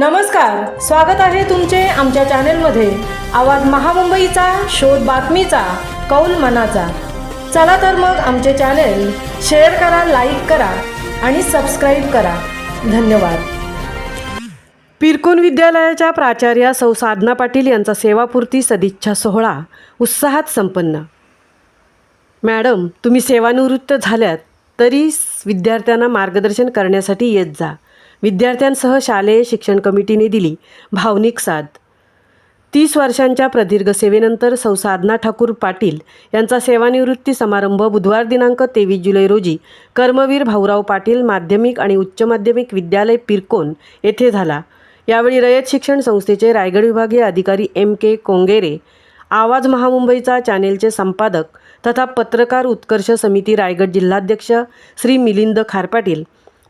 नमस्कार स्वागत आहे तुमचे आमच्या चॅनेलमध्ये. आवाज महामुंबईचा शोध बातमीचा कौल मनाचा. चला तर मग आमचे चॅनेल शेअर करा लाईक करा आणि सबस्क्राईब करा. धन्यवाद. पिरकोन विद्यालयाच्या प्राचार्या सौ साधना पाटील यांचा सेवापूर्ती सदिच्छा सोहळा उत्साहात संपन्न. मॅडम तुम्ही सेवानिवृत्त झाल्यात तरी विद्यार्थ्यांना मार्गदर्शन करण्यासाठी येत जा. विद्यार्थ्यांसह शालेय शिक्षण कमिटीने दिली भावनिक साथ. तीस वर्षांच्या प्रदीर्घ सेवेनंतर सौ साधना ठाकूर पाटील यांचा सेवानिवृत्ती समारंभ बुधवार दिनांक तेवीस जुलै रोजी कर्मवीर भाऊराव पाटील माध्यमिक आणि उच्च माध्यमिक विद्यालय पिरकोन येथे झाला. यावेळी रयत शिक्षण संस्थेचे रायगड विभागीय अधिकारी एम के कोंगेरे आवाज महामुंबईचा चॅनेलचे संपादक तथा पत्रकार उत्कर्ष समिती रायगड जिल्हाध्यक्ष श्री मिलिंद खारपाटील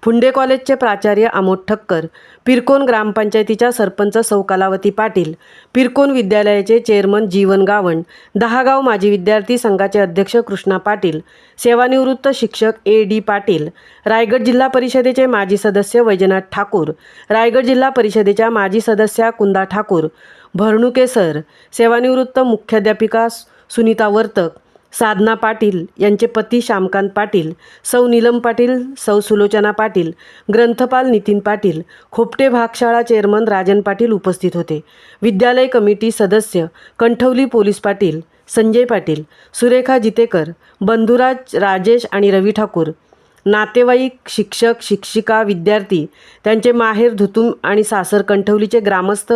फुंडे कॉलेजचे प्राचार्य आमोद ठक्कर पिरकोन ग्रामपंचायतीच्या सरपंच सौ कलावती पाटील पिरकोन विद्यालयाचे चेअरमन जीवन गावण दहागाव माजी विद्यार्थी संघाचे अध्यक्ष कृष्णा पाटील सेवानिवृत्त शिक्षक ए डी पाटील रायगड जिल्हा परिषदेचे माजी सदस्य वैजनाथ ठाकूर रायगड जिल्हा परिषदेच्या माजी सदस्या कुंदा ठाकूर भरणुके सर सेवानिवृत्त मुख्याध्यापिका सुनीता वर्तक साधना पाटील यांचे पती श्यामकांत पाटील सौ नीलम पाटील सौ सुलोचना पाटील ग्रंथपाल नितीन पाटील खोपटे भागशाळा चेअरमन राजन पाटील उपस्थित होते. विद्यालय कमिटी सदस्य कंठवली पोलीस पाटील संजय पाटील सुरेखा जितेकर बंधुराज राजेश आणि रवी ठाकूर नातेवाईक शिक्षक शिक्षिका विद्यार्थी त्यांचे माहेर धुतुम आणि सासर कंठवलीचे ग्रामस्थ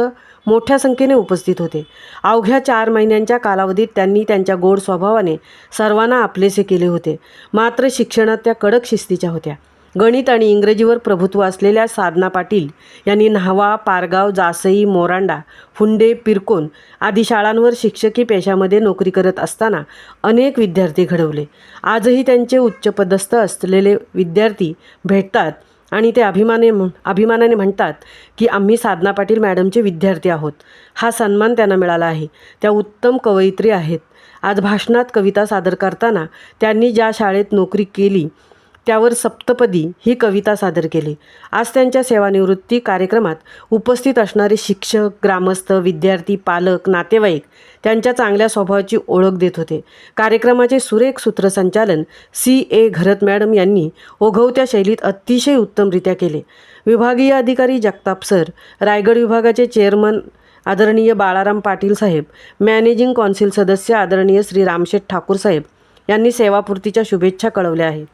मोठ्या संख्येने उपस्थित होते. अवघ्या चार महिन्यांच्या कालावधीत त्यांनी त्यांच्या गोड स्वभावाने सर्वांना आपलेसे केले होते. मात्र शिक्षणात त्या कडक शिस्तीच्या होत्या. गणित आणि इंग्रजीवर प्रभुत्व असलेल्या साधना पाटील यांनी न्हावा पारगाव जासई मोरांडा फुंडे पिरकोन आदी शाळांवर शिक्षकी पेशामध्ये नोकरी करत असताना अनेक विद्यार्थी घडवले. आजही त्यांचे उच्चपदस्थ असलेले विद्यार्थी भेटतात आणि ते अभिमाने अभिमानाने म्हणतात की आम्ही साधना पाटील मॅडमचे विद्यार्थी आहोत. हा सन्मान त्यांना मिळाला आहे. त्या उत्तम कवयित्री आहेत. आज भाषणात कविता सादर करताना त्यांनी ज्या शाळेत नोकरी केली त्यावर सप्तपदी ही कविता सादर केली. आज त्यांच्या सेवानिवृत्ती कार्यक्रमात उपस्थित असणारे शिक्षक ग्रामस्थ विद्यार्थी पालक नातेवाईक त्यांच्या चांगल्या स्वभावाची ओळख देत होते. कार्यक्रमाचे सुरेख सूत्रसंचालन सी. ए. घरत मॅडम यांनी ओघवत्या शैलीत अतिशय उत्तमरित्या केले. विभागीय अधिकारी जगताप सर रायगड विभागाचे चेअरमन आदरणीय बाळाराम पाटील साहेब मॅनेजिंग कौन्सिल सदस्य आदरणीय श्री रामशेठ ठाकूर साहेब यांनी सेवापूर्तीच्या शुभेच्छा कळवल्या आहेत.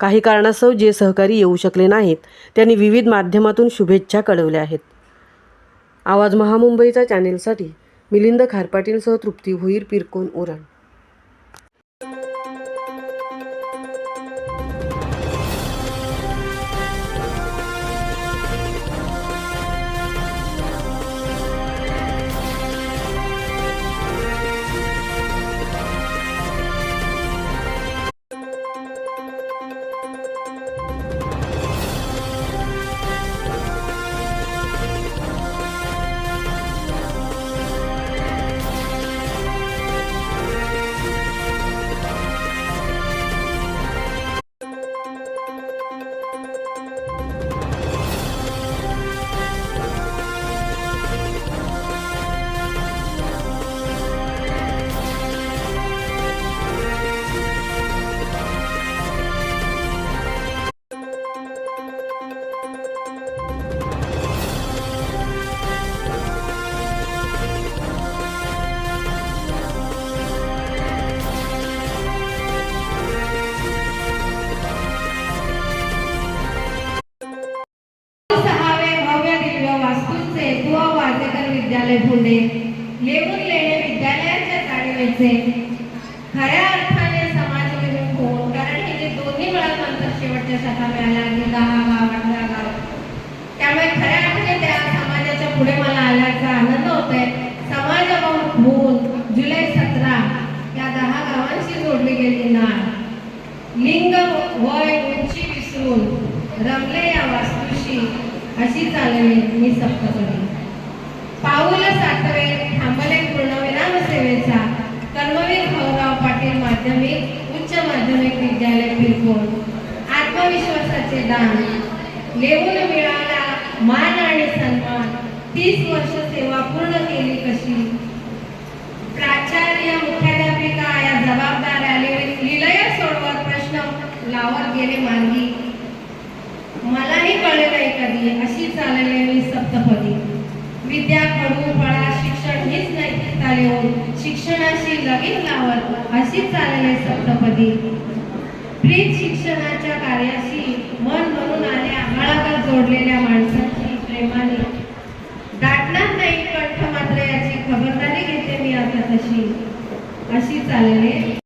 काही कारणास्तव जे सहकारी येऊ शकले नाहीत त्यांनी विविध माध्यमातून शुभेच्छा कळवल्या आहेत. आवाज महामुंबईचा चॅनेलसाठी मिलिंद खारपाटीलसह तृप्ती भोईर पिरकोन उरण वाजेकर विद्यालय पुणे येऊन लेणे विद्यालयाच्या जाणीवेचे खऱ्या अर्थाने समाज विमुख होऊन कारण हे जे दोन्ही वेळानंतर शेवटच्या शाखा मिळाल्या आणि दहा गाव अठरा गाव त्यामुळे खऱ्या अर्थाने त्या समाजाच्या पुढे मला आल्याचा आनंद होतोय. समाजाभिमुख होऊन जुलै सतरा या दहा गावांशी जोडली गेली ना लिंग वय उंची विसरून रमले या वास्तूशी अशी चालली मी सप्तपदी. पाऊल सातवे थांबले पूर्णविराम सेवेचा कर्मवीर भाऊराव पाटील माध्यमिक उच्च माध्यमिक विद्यालय पिरपूर आत्मविश्वासाचे दान. लेवून मिळाला मान आणि सन्मान. तीस वर्ष सेवा पूर्ण केली कशी? प्राचार्य मुख्याध्यापिका या जबाबदार लि- लिलया सोडवत प्रश्न लावत गेले मार्गी मलाही कळले नाही कधी अशी चालले मी सप्तपदी विद्या खडू फळा शिक्षण हीच शिक्षणाशी लगीन लावत अशी चालले सप्तपदी. प्रीत शिक्षणाच्या कार्याशी मन म्हणून आल्या आम्हाला जोडलेल्या माणसाची प्रेमाने. दाटणार नाही कंठ मात्र याची खबरदारी घेते मी आता तशी. अशी चालले